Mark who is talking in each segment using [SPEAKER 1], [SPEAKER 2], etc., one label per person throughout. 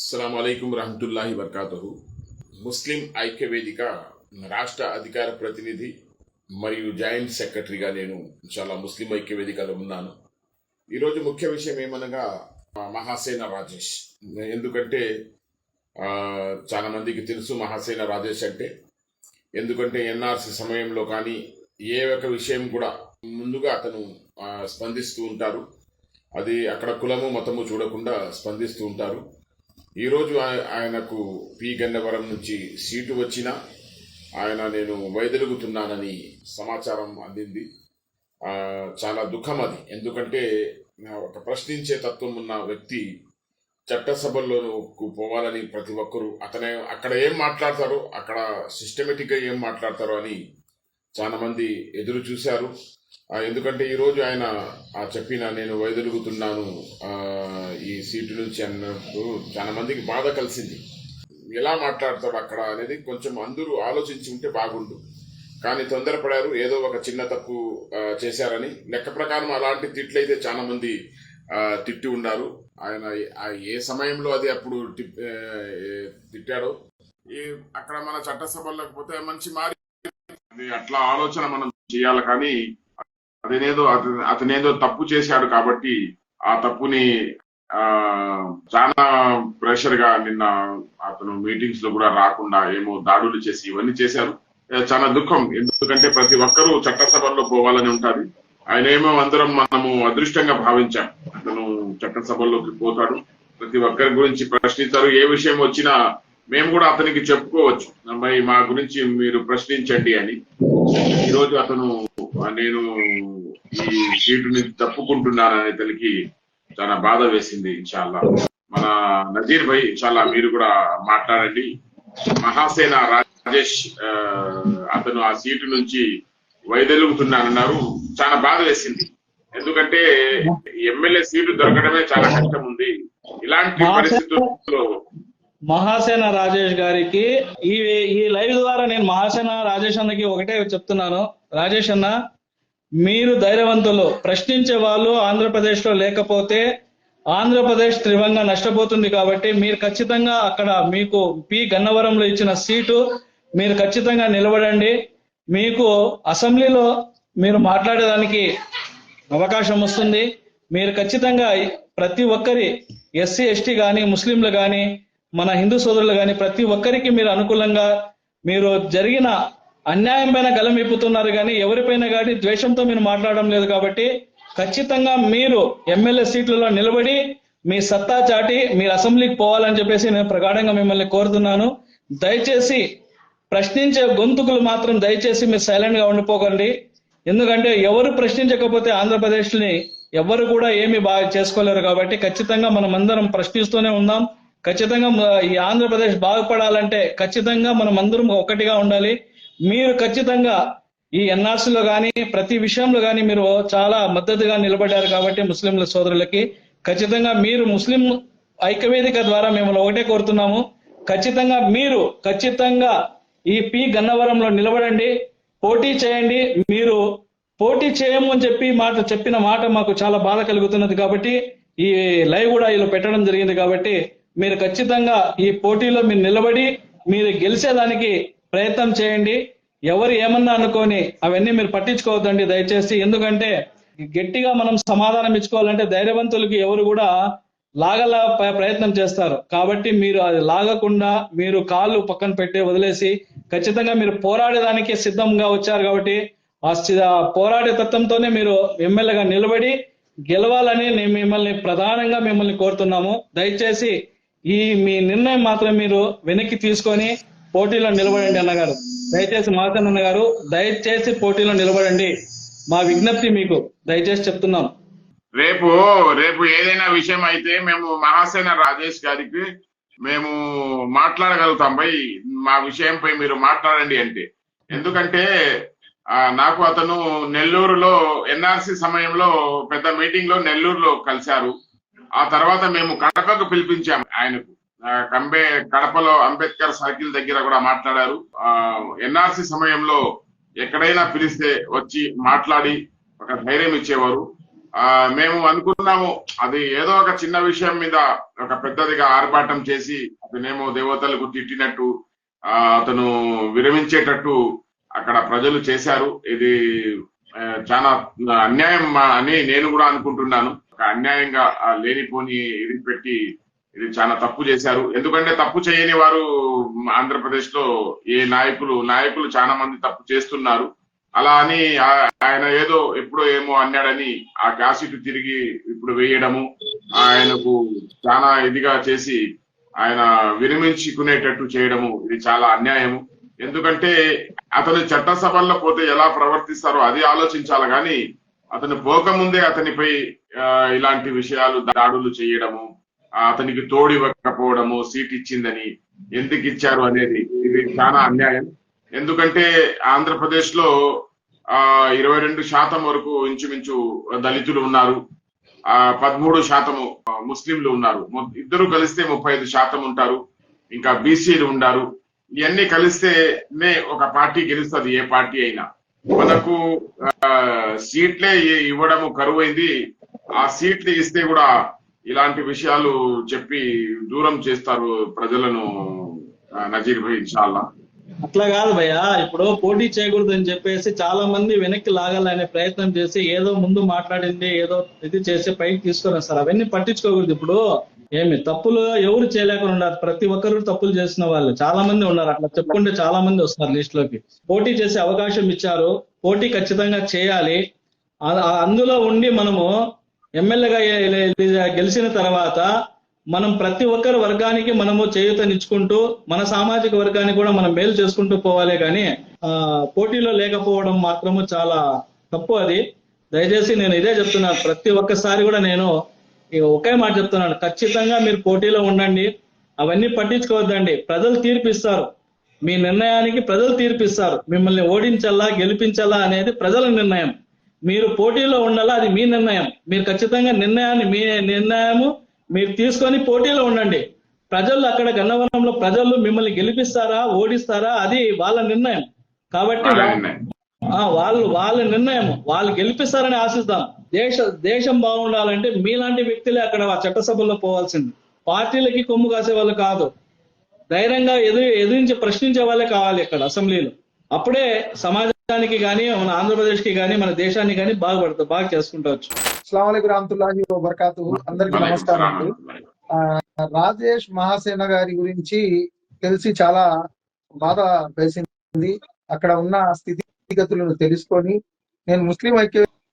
[SPEAKER 1] అస్సలం అయికం రహమతుల్లాహి వర్కాతుహు. ముస్లిం ఐక్య వేదిక రాష్ట్ర అధికార ప్రతినిధి మరియు జాయింట్ సెక్రటరీగా నేను చాలా ముస్లిం ఐక్య వేదికలో ఉన్నాను. ఈరోజు ముఖ్య విషయం ఏమనగా మహాసేన రాజేష్. ఎందుకంటే చాలా మందికి తెలుసు మహాసేన రాజేష్ అంటే. ఎందుకంటే ఎన్ఆర్సీ సమయంలో కానీ ఏ ఒక్క విషయం కూడా ముందుగా అతను స్పందిస్తూ ఉంటారు. అది అక్కడ కులము మతము చూడకుండా స్పందిస్తూ ఉంటారు. ఈరోజు ఆయ- ఆయనకు పి గన్నవరం నుంచి సీటు వచ్చినా ఆయన నేను వైదొలుగుతున్నానని సమాచారం అందింది. చాలా దుఃఖం అది. ఎందుకంటే నా ఒక ప్రశ్నించే తత్వం ఉన్న వ్యక్తి చట్టసభల్లోకి పోవాలని ప్రతి ఒక్కరూ అతనే అక్కడ ఏం మాట్లాడతారో అక్కడ సిస్టమేటిక్గా ఏం మాట్లాడతారో అని చాలామంది ఎదురు చూశారు. ఎందుకంటే ఈరోజు ఆయన ఆ చెప్పిన నేను వైదొలుగుతున్నాను ఆ, ఈ సీటు నుంచి అన్నప్పుడు చాలా మందికి బాధ కలిసింది. ఎలా మాట్లాడతాడు అక్కడ అనేది కొంచెం అందరూ ఆలోచించి ఉంటే బాగుండు. కానీ తొందరపడారు ఏదో ఒక చిన్న తప్పు చేశారని. లెక్క ప్రకారం అలాంటి తిట్లయితే చాలా మంది ఆ, తిట్టి ఉన్నారు ఆయన ఏ సమయంలో అది అప్పుడు ఏ- తిట్టాడో ఈ అక్కడ మన చట్టసభల్లోకి పోతే మంచి మారి అట్లా ఆలోచన మనం చేయాలి. కానీ అతనేదో అతను అతనేదో తప్పు చేశాడు కాబట్టి ఆ తప్పుని ఆ చాలా ప్రెషర్గా నిన్న అతను మీటింగ్స్లో కూడా రాకుండా ఏమో దాడులు చేసి ఇవన్నీ చేశారు. చాలా దుఃఖం. ఎందుకంటే ప్రతి ఒక్కరూ చట్టసభల్లో పోవాలని ఉంటది ఆయన ఏమో అందరం మనము అదృష్టంగా భావించాం. అతను చట్టసభల్లోకి పోతాడు. ప్రతి ఒక్కరి గురించి ప్రశ్నిస్తారు. ఏ విషయం వచ్చినా మేము కూడా అతనికి చెప్పుకోవచ్చు. అమ్మాయి మా గురించి మీరు ప్రశ్నించండి అని. ఈరోజు రోజు అతను నేను ఈ సీటుని తప్పుకుంటున్నానని అతనికి చాలా బాధ వేసింది చాలా మన నజీర్ భాయ్ చాలా మీరు కూడా మాట్లాడండి. మహాసేన రాజేష్ అతను ఆ సీటు నుంచి వైదొలుగుతున్నానన్నారు. చాలా బాధ వేసింది. ఎందుకంటే ఎమ్మెల్యే సీటు దొరకడమే చాలా కష్టం ఉంది. ఇలాంటి పరిస్థితుల్లో
[SPEAKER 2] మహాసేన రాజేష్ గారికి ఈ ఈ లైవ్ ద్వారా నేను మహాసేన రాజేష్ అన్నకి ఒకటే చెప్తున్నాను. రాజేష్ అన్న మీరు ధైర్యవంతులు. ప్రశ్నించే వాళ్ళు ఆంధ్రప్రదేశ్లో లేకపోతే ఆంధ్రప్రదేశ్ తీవ్రంగా నష్టపోతుంది కాబట్టి మీరు ఖచ్చితంగా అక్కడ మీకు పి గన్నవరంలో ఇచ్చిన సీటు మీరు ఖచ్చితంగా నిలబడండి. మీకు అసెంబ్లీలో మీరు మాట్లాడేదానికి అవకాశం వస్తుంది. మీరు ఖచ్చితంగా ప్రతి ఒక్కరి ఎస్సీ ఎస్టీ కానీ ముస్లింలు కానీ మన హిందూ సోదరులు కానీ ప్రతి ఒక్కరికి మీరు అనుకూలంగా మీరు జరిగిన అన్యాయం పైన గలం ఇప్పుతున్నారు కానీ ఎవరిపైన కానీ ద్వేషంతో మీరు మాట్లాడడం లేదు కాబట్టి ఖచ్చితంగా మీరు ఎమ్మెల్యే సీట్లలో నిలబడి మీ సత్తా చాటి మీరు అసెంబ్లీకి పోవాలని చెప్పేసి నేను ప్రగాఢంగా మిమ్మల్ని కోరుతున్నాను. దయచేసి ప్రశ్నించే గొంతుకులు మాత్రం దయచేసి మీరు సైలెంట్గా ఉండిపోకండి. ఎందుకంటే ఎవరు ప్రశ్నించకపోతే ఆంధ్రప్రదేశ్ని ఎవరు కూడా ఏమి బాగా చేసుకోలేరు కాబట్టి ఖచ్చితంగా మనం అందరం ప్రశ్నిస్తూనే ఉందాం. ఖచ్చితంగా ఈ ఆంధ్రప్రదేశ్ బాగుపడాలంటే ఖచ్చితంగా మనం అందరం ఒకటిగా ఉండాలి. మీరు ఖచ్చితంగా ఈ ఎన్ఆర్సీలో కానీ ప్రతి విషయంలో కానీ మీరు చాలా మద్దతుగా నిలబడ్డారు కాబట్టి ముస్లింల సోదరులకి. ఖచ్చితంగా మీరు ముస్లిం ఐక్యవేదిక ద్వారా మిమ్మల్ని ఒకటే కోరుతున్నాము. ఖచ్చితంగా మీరు ఖచ్చితంగా ఈ పి గన్నవరంలో నిలబడండి పోటీ చేయండి. మీరు పోటీ చేయము అని చెప్పి మాట చెప్పిన మాట మాకు చాలా బాధ కలుగుతున్నది కాబట్టి ఈ లైవ్ కూడా ఇలా పెట్టడం జరిగింది కాబట్టి మీరు ఖచ్చితంగా ఈ పోటీలో మీరు నిలబడి మీరు గెలిచేదానికి ప్రయత్నం చేయండి. ఎవరు ఏమన్నా అనుకోని అవన్నీ మీరు పట్టించుకోవద్దండి దయచేసి. ఎందుకంటే గట్టిగా మనం సమాధానం ఇచ్చుకోవాలంటే ధైర్యవంతులకి ఎవరు కూడా లాగలా ప్రయత్నం చేస్తారు. కాబట్టి మీరు అది లాగకుండా మీరు కాళ్ళు పక్కన పెట్టి వదిలేసి ఖచ్చితంగా మీరు పోరాడేదానికి సిద్ధంగా వచ్చారు కాబట్టి ఆ పోరాడే తత్వంతోనే మీరు ఎమ్మెల్యేగా నిలబడి గెలవాలని మిమ్మల్ని ప్రధానంగా మిమ్మల్ని కోరుతున్నాము. దయచేసి ఈ మీ నిర్ణయం మాత్రం మీరు వెనక్కి తీసుకొని పోటీలో నిలబడండి అన్నగారు. దయచేసి మాసన్ అన్నగారు దయచేసి పోటీలో నిలబడండి. మా విజ్ఞప్తి మీకు. దయచేసి చెప్తున్నాం.
[SPEAKER 1] రేపు రేపు ఏదైనా విషయం అయితే మేము మహాసేన రాజేష్ గారికి మేము మాట్లాడగలుగుతాం. పై మా విషయంపై మీరు మాట్లాడండి అంటే. ఎందుకంటే నాకు అతను నెల్లూరులో ఎన్ఆర్సి సమయంలో పెద్ద మీటింగ్లో నెల్లూరులో కలిశారు. ఆ తర్వాత మేము కడపకు పిలిపించాము ఆయనకు. కంబే కడపలో అంబేద్కర్ సర్కిల్ దగ్గర కూడా మాట్లాడారు. ఎన్ఆర్సి సమయంలో ఎక్కడైనా పిలిస్తే వచ్చి మాట్లాడి ఒక ధైర్యం ఇచ్చేవారు. ఆ, మేము అనుకున్నాము అది ఏదో ఒక చిన్న విషయం మీద ఒక పెద్దదిగా ఆర్భాటం చేసి అతనేమో దేవతలకు తిట్టినట్టు ఆ, అతను విరమించేటట్టు అక్కడ ప్రజలు చేశారు. ఇది చాలా అన్యాయం అని నేను కూడా అనుకుంటున్నాను. ఒక అన్యాయంగా ఆ, లేనిపోని ఇది పెట్టి ఇది చాలా తప్పు చేశారు. ఎందుకంటే తప్పు చేయని వారు ఆంధ్రప్రదేశ్లో ఏ నాయకులు నాయకులు చాలా మంది తప్పు చేస్తున్నారు. అలా అని ఆయన ఏదో ఎప్పుడో ఏమో అన్నాడని ఆ క్యాసెట్ తిరిగి ఇప్పుడు వేయడము ఆయనకు చాలా ఇదిగా చేసి ఆయన విరమించుకునేటట్టు చేయడము ఇది చాలా అన్యాయము. ఎందుకంటే అతను చట్టసభల్లో పోతే ఎలా ప్రవర్తిస్తారో అది ఆలోచించాలి. కానీ అతను పోకముందే అతనిపై ఇలాంటి విషయాలు దాడులు చేయడము అతనికి తోడు ఇవ్వకపోవడము సీట్ ఇచ్చిందని ఎందుకు ఇచ్చారు అనేది ఇది చాలా అన్యాయం. ఎందుకంటే ఆంధ్రప్రదేశ్లో ఆ ఇరవై రెండు శాతం వరకు ఇంచుమించు దళితులు ఉన్నారు. ఆ పదమూడు శాతము ముస్లింలు ఉన్నారు. ఇద్దరు కలిస్తే ముప్పై ఐదు శాతం ఉంటారు. ఇంకా బీసీలు ఉన్నారు ఇవన్నీ కలిస్తేనే ఒక పార్టీ గెలుస్తుంది ఏ పార్టీ అయినా. మనకు ఆ, సీట్లే ఇవ్వడం ఇవ్వడము కరువైంది. ఆ సీట్లు ఇస్తే కూడా ఇలాంటి విషయాలు చెప్పి దూరం చేస్తారు ప్రజలను నజీర్ భాయ్ ఇన్షాల్లా
[SPEAKER 2] అట్లా కాదు భయ్యా. ఇప్పుడు పోటీ చేయకూడదు అని చెప్పేసి చాలా మంది వెనక్కి లాగాలనే ప్రయత్నం చేసి ఏదో ముందు మాట్లాడింది ఏదో ఇది చేసి పైకి తీసుకొని వస్తారు. అవన్నీ పట్టించుకోకూడదు ఇప్పుడు. ఏమి తప్పులు ఎవరు చేయలేకుండా ఉన్నారు. ప్రతి ఒక్కరు తప్పులు చేసిన వాళ్ళు. చాలా మంది ఉన్నారు. అట్లా చెప్పుకుంటే చాలా మంది వస్తారు లిస్ట్లోకి. పోటీ చేసే అవకాశం ఇచ్చారు. పోటీ ఖచ్చితంగా చేయాలి. అందులో ఉండి మనము ఎమ్మెల్యేగా గెలిచిన తర్వాత మనం ప్రతి ఒక్కరి వర్గానికి మనము చేయూతనిచ్చుకుంటూ మన సామాజిక వర్గానికి కూడా మనం మేలు చేసుకుంటూ పోవాలి కానీ ఆ పోటీలో లేకపోవడం మాత్రము చాలా తప్పు అది. దయచేసి నేను ఇదే చెప్తున్నాను ప్రతి ఒక్కసారి కూడా నేను ఈ ఒకే మాట చెప్తున్నాను. ఖచ్చితంగా మీరు పోటీలో ఉండండి. అవన్నీ పట్టించుకోవద్దండి. ప్రజలు తీర్పిస్తారు. మీ నిర్ణయానికి ప్రజలు తీర్పిస్తారు. మిమ్మల్ని ఓడించాలా గెలిపించాలా అనేది ప్రజల నిర్ణయం. మీరు పోటీలో ఉండాలా అది మీ నిర్ణయం. మీరు ఖచ్చితంగా నిర్ణయాన్ని మీ నిర్ణయము మీరు తీసుకొని పోటీలో ఉండండి. ప్రజలు అక్కడ గన్నవరంలో ప్రజలు మిమ్మల్ని గెలిపిస్తారా ఓడిస్తారా అది వాళ్ళ నిర్ణయం. కాబట్టి
[SPEAKER 1] వాళ్ళు
[SPEAKER 2] వాళ్ళ నిర్ణయం. వాళ్ళు గెలిపిస్తారని ఆశిస్తాం దేశ దేశం బాగుండాలంటే మీలాంటి వ్యక్తులే అక్కడ ఆ చట్టసభల్లో పోవాల్సింది. పార్టీలకి కొమ్ము కాసే వాళ్ళు కాదు. ధైర్యంగా ఎదురు ఎదిరించి ప్రశ్నించే వాళ్ళే కావాలి ఇక్కడ అసెంబ్లీలో. అప్పుడే సమాజానికి కానీ మన ఆంధ్రప్రదేశ్కి కానీ మన దేశానికి కానీ బాగుపడుతుంది బాగా చేసుకుంటవచ్చు
[SPEAKER 3] అస్సలం రామతుల్లాహి వబర్కాతు అందరికి నమస్కారం. అండి ఆ, రాజేష్ మహాసేన గారి గురించి తెలిసి చాలా బాధ వేసింది. అక్కడ ఉన్న స్థితిగతులను తెలుసుకొని నేను ముస్లిం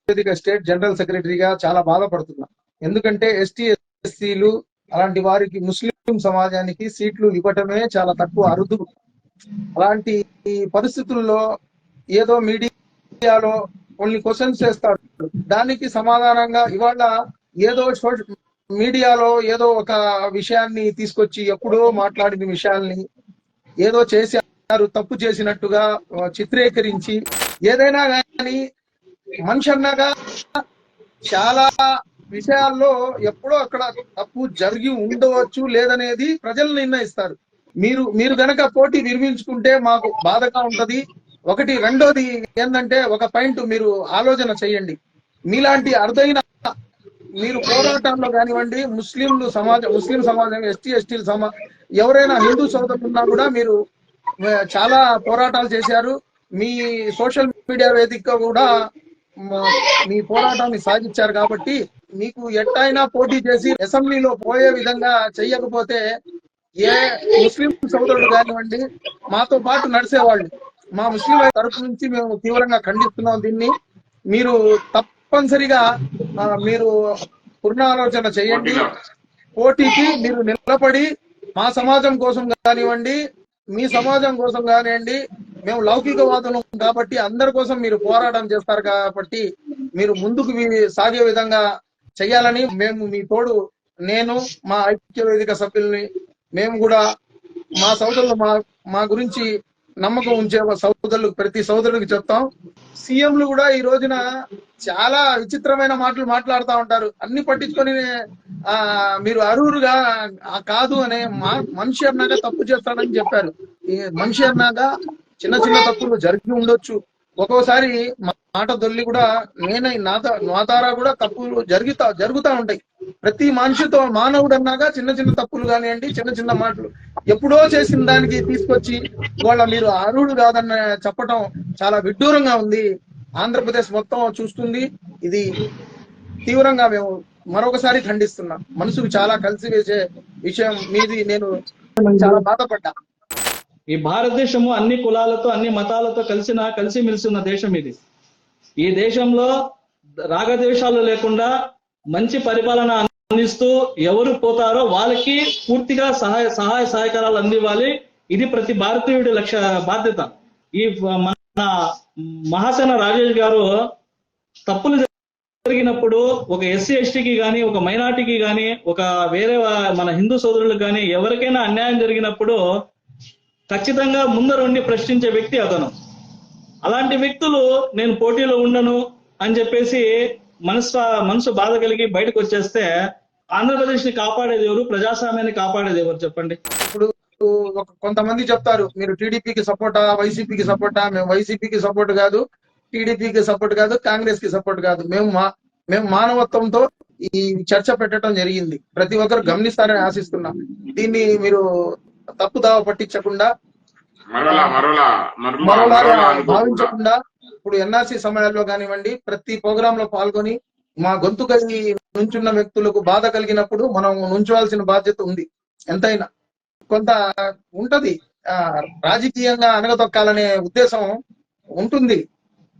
[SPEAKER 3] అత్యధిక స్టేట్ జనరల్ సెక్రటరీగా చాలా బాధపడుతున్నా. ఎందుకంటే ఎస్టీ ఎస్సీలు అలాంటి వారికి ముస్లిం సమాజానికి సీట్లు ఇవ్వటమే చాలా తక్కువ అరుదు. అలాంటి పరిస్థితుల్లో ఏదో మీడియాలో కొన్ని క్వశ్చన్స్ చేస్తాడు. దానికి సమాధానంగా ఇవాళ ఏదో మీడియాలో ఏదో ఒక విషయాన్ని తీసుకొచ్చి ఎప్పుడో మాట్లాడిన విషయాల్ని ఏదో చేశారు తప్పు చేసినట్టుగా చిత్రీకరించి ఏదైనా కానీ మనిషి అన్నాగా చాలా విషయాల్లో ఎప్పుడో అక్కడ తప్పు జరిగి ఉండవచ్చు లేదనేది ప్రజలు నిర్ణయిస్తారు. మీరు మీరు గనక పోటీ నిర్మించుకుంటే మాకు బాధగా ఉంటది. ఒకటి రెండోది ఏంటంటే ఒక పాయింట్ మీరు ఆలోచన చేయండి. మీలాంటి అరుదైన మీరు పోరాటంలో కానివ్వండి ముస్లింలు సమాజం ముస్లిం సమాజం ఎస్టీ ఎస్టీల సమా ఎవరైనా హిందూ సోదరులు ఉన్నా కూడా మీరు చాలా పోరాటాలు చేశారు. మీ సోషల్ మీడియా వేదిక కూడా మీ పోరాటాన్ని సాగించారు కాబట్టి మీకు ఎట్టయినా పోటీ చేసి అసెంబ్లీలో పోయే విధంగా చెయ్యకపోతే ఏ ముస్లిం సోదరుడు కానివ్వండి మాతో పాటు నడిచేవాళ్ళు. మా ముస్లిం తరపు నుంచి మేము తీవ్రంగా ఖండిస్తున్నాం దీన్ని. మీరు తప్పనిసరిగా మీరు పునరాలోచన చేయండి. పోటీకి మీరు నిలబడి మా సమాజం కోసం కానివ్వండి మీ సమాజం కోసం కానివ్వండి మేము లౌకికవాదులం కాబట్టి అందరి కోసం మీరు పోరాటం చేస్తారు కాబట్టి మీరు ముందుకు సాగే విధంగా చేయాలని మేము మీ తోడు నేను మా ఐక్య వేదిక సభ్యుల్ని మేము కూడా మా సోదరులు మా మా గురించి నమ్మకం ఉంచే సోదరులకు ప్రతి సోదరుడికి చెప్తాం. సీఎంలు కూడా ఈ రోజున చాలా విచిత్రమైన మాటలు మాట్లాడుతూ ఉంటారు. అన్ని పట్టించుకొని ఆ మీరు అరువురుగా కాదు అనే మా మనిషి అన్నాక తప్పు చేస్తాడని చెప్పారు. ఈ మనిషి అన్నాక చిన్న చిన్న తప్పులు జరిగి ఉండొచ్చు. ఒక్కోసారి మాట దొల్లి కూడా నేనై నా ద్వారా కూడా తప్పులు జరుగుతా జరుగుతా ఉంటాయి. ప్రతి మనిషితో మానవుడు అన్నాక చిన్న చిన్న తప్పులు కానివ్వండి చిన్న చిన్న మాటలు. ఎప్పుడో చేసిన దానికి తీసుకొచ్చి వాళ్ళ మీరు అర్హుడు కాదన్న చెప్పటం చాలా విడ్డూరంగా ఉంది. ఆంధ్రప్రదేశ్ మొత్తం చూస్తుంది. ఇది తీవ్రంగా మేము మరొకసారి ఖండిస్తున్నాం. మనసుకు చాలా కలిసి వేసే విషయం మీది. నేను చాలా బాధపడ్డా.
[SPEAKER 2] ఈ భారతదేశము అన్ని కులాలతో అన్ని మతాలతో కలిసిన కలిసి మెలిసిన దేశం ఇది. ఈ దేశంలో రాగద్వేషాలు లేకుండా మంచి పరిపాలన అందిస్తూ ఎవరు పోతారో వాళ్ళకి పూర్తిగా సహాయ సహాయ సహకారాలు అందివ్వాలి. ఇది ప్రతి భారతీయుడి లక్ష్య బాధ్యత. ఈ మన మహాసేన రాజేష్ గారు తప్పులు జరిగినప్పుడు ఒక ఎస్సీ ఎస్టీకి గాని ఒక మైనార్టీకి గాని ఒక వేరే మన హిందూ సోదరులకు కానీ ఎవరికైనా అన్యాయం జరిగినప్పుడు ఖచ్చితంగా ముందరుండి ప్రశ్నించే వ్యక్తి అతను. అలాంటి వ్యక్తులు నేను పోటీలో ఉండను అని చెప్పేసి మనసు మనసు బాధ కలిగి బయటకు వచ్చేస్తే ఆంధ్రప్రదేశ్ని కాపాడేది ఎవరు ప్రజాస్వామ్యాన్ని కాపాడేది ఎవరు చెప్పండి.
[SPEAKER 3] ఇప్పుడు ఒక కొంతమంది చెప్తారు మీరు టీడీపీకి సపోర్టా వైసీపీకి సపోర్టా? మేము వైసీపీకి సపోర్ట్ కాదు టీడీపీకి సపోర్ట్ కాదు కాంగ్రెస్కి సపోర్ట్ కాదు. మేము మా మేము మానవత్వంతో ఈ చర్చ పెట్టడం జరిగింది. ప్రతి ఒక్కరు గమనిస్తారని ఆశిస్తున్నాం. దీన్ని మీరు తప్పుదావ పట్టించకుండా భావించకుండా ఇప్పుడు ఎన్ఆర్సీ సమయాల్లో కానివ్వండి ప్రతి ప్రోగ్రామ్లో పాల్గొని మా గొంతు కలిగి నుంచున్న వ్యక్తులకు బాధ కలిగినప్పుడు మనం నుంచోవాల్సిన బాధ్యత ఉంది. ఎంతైనా కొంత ఉంటది. రాజకీయంగా అనగదొక్కాలనే ఉద్దేశం ఉంటుంది.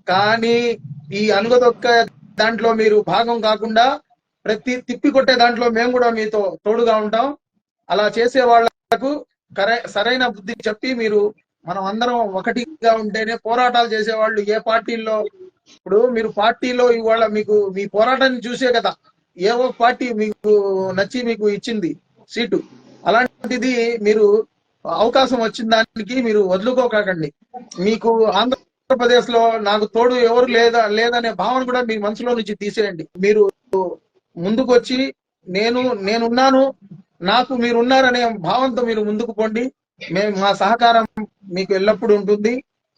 [SPEAKER 3] కానీ ఈ అనగదొక్క దాంట్లో మీరు భాగం కాకుండా ప్రతి తిప్పి కొట్టే దాంట్లో మేము కూడా మీతో తోడుగా ఉంటాం. అలా చేసే వాళ్ళకు కరై- సరైన బుద్ధి చెప్పి మీరు మనం అందరం ఒకటిగా ఉంటేనే పోరాటాలు చేసేవాళ్ళు ఏ పార్టీల్లో? ఇప్పుడు మీరు పార్టీలో ఇవాళ మీకు మీ పోరాటాన్ని చూసే కదా. ఏ ఒక పార్టీ మీకు నచ్చి మీకు ఇచ్చింది? సీటు. అలాంటిది మీరు అవకాశం వచ్చిన దానికి మీరు వదులుకోకండి మీకు ఆంధ్రప్రదేశ్లో నాకు తోడు ఎవరు లేదా లేదనే భావన కూడా మీ మనసులో నుంచి తీసేయండి. మీరు ముందుకు వచ్చి నేను నేనున్నాను నాకు మీరున్నారనే భావంతో మీరు ముందుకు పోండి. మేము మా సహకారం మీకు ఎల్లప్పుడూ ఉంటుంది.